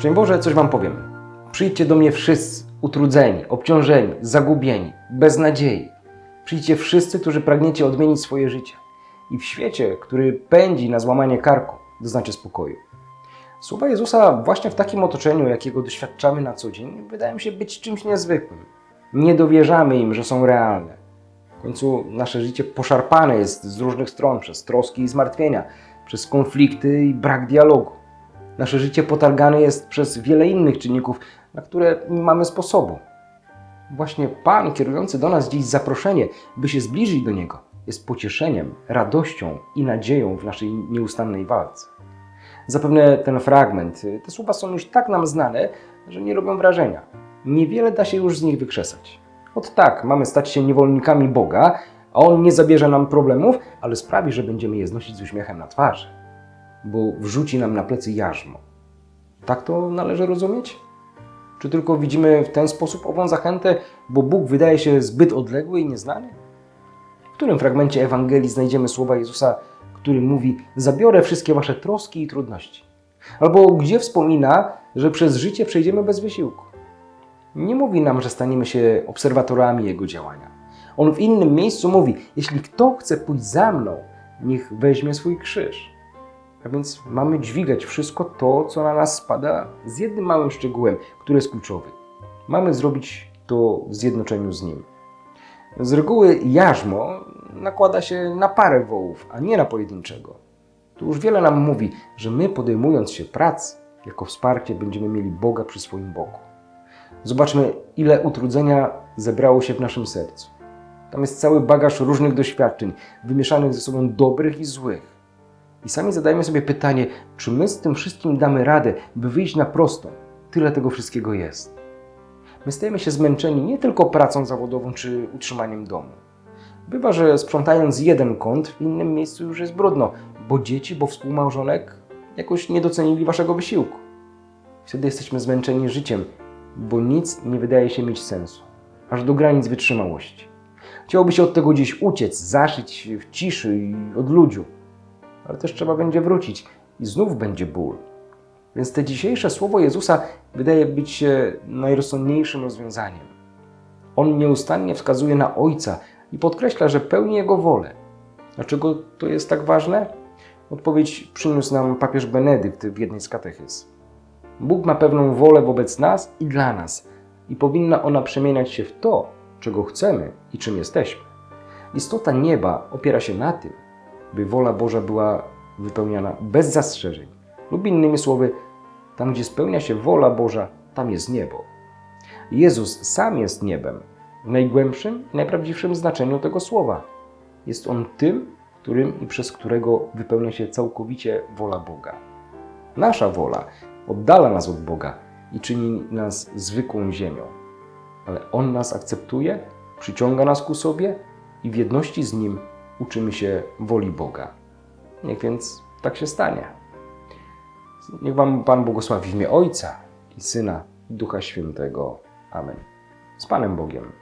Szczęść Boże, coś Wam powiem. Przyjdźcie do mnie wszyscy, utrudzeni, obciążeni, zagubieni, bez nadziei. Przyjdźcie wszyscy, którzy pragniecie odmienić swoje życie. I w świecie, który pędzi na złamanie karku, doznacie spokoju. Słowa Jezusa właśnie w takim otoczeniu, jakiego doświadczamy na co dzień, wydają się być czymś niezwykłym. Nie dowierzamy im, że są realne. W końcu nasze życie poszarpane jest z różnych stron przez troski i zmartwienia, przez konflikty i brak dialogu. Nasze życie potargane jest przez wiele innych czynników, na które nie mamy sposobu. Właśnie Pan, kierujący do nas dziś zaproszenie, by się zbliżyć do Niego, jest pocieszeniem, radością i nadzieją w naszej nieustannej walce. Zapewne ten fragment, te słowa są już tak nam znane, że nie robią wrażenia. Niewiele da się już z nich wykrzesać. Od tak, mamy stać się niewolnikami Boga, a On nie zabierze nam problemów, ale sprawi, że będziemy je znosić z uśmiechem na twarzy, bo wrzuci nam na plecy jarzmo. Tak to należy rozumieć? Czy tylko widzimy w ten sposób ową zachętę, bo Bóg wydaje się zbyt odległy i nieznany? W którym fragmencie Ewangelii znajdziemy słowa Jezusa, który mówi: Zabiorę wszystkie wasze troski i trudności? Albo gdzie wspomina, że przez życie przejdziemy bez wysiłku? Nie mówi nam, że staniemy się obserwatorami Jego działania. On w innym miejscu mówi: Jeśli kto chce pójść za mną, niech weźmie swój krzyż. A więc mamy dźwigać wszystko to, co na nas spada, z jednym małym szczegółem, który jest kluczowy. Mamy zrobić to w zjednoczeniu z Nim. Z reguły jarzmo nakłada się na parę wołów, a nie na pojedynczego. Tu już wiele nam mówi, że my podejmując się pracy, jako wsparcie będziemy mieli Boga przy swoim boku. Zobaczmy, ile utrudzenia zebrało się w naszym sercu. Tam jest cały bagaż różnych doświadczeń, wymieszanych ze sobą dobrych i złych. I sami zadajmy sobie pytanie, czy my z tym wszystkim damy radę, by wyjść na prostą? Tyle tego wszystkiego jest. My stajemy się zmęczeni nie tylko pracą zawodową czy utrzymaniem domu. Bywa, że sprzątając jeden kąt, w innym miejscu już jest brudno, bo dzieci, bo współmałżonek jakoś nie docenili waszego wysiłku. Wtedy jesteśmy zmęczeni życiem, bo nic nie wydaje się mieć sensu, aż do granic wytrzymałości. Chciałoby się od tego gdzieś uciec, zaszyć w ciszy i odludziu, ale też trzeba będzie wrócić i znów będzie ból. Więc te dzisiejsze słowo Jezusa wydaje być się najrozsądniejszym rozwiązaniem. On nieustannie wskazuje na Ojca i podkreśla, że pełni Jego wolę. Dlaczego to jest tak ważne? Odpowiedź przyniósł nam papież Benedykt w jednej z katechyz. Bóg ma pewną wolę wobec nas i dla nas i powinna ona przemieniać się w to, czego chcemy i czym jesteśmy. Istota nieba opiera się na tym, by wola Boża była wypełniana bez zastrzeżeń. Lub innymi słowy, tam gdzie spełnia się wola Boża, tam jest niebo. Jezus sam jest niebem w najgłębszym i najprawdziwszym znaczeniu tego słowa. Jest On tym, którym i przez którego wypełnia się całkowicie wola Boga. Nasza wola oddala nas od Boga i czyni nas zwykłą ziemią. Ale On nas akceptuje, przyciąga nas ku sobie i w jedności z Nim uczymy się woli Boga. Niech więc tak się stanie. Niech Wam Pan błogosławi w imię Ojca i Syna i Ducha Świętego. Amen. Z Panem Bogiem.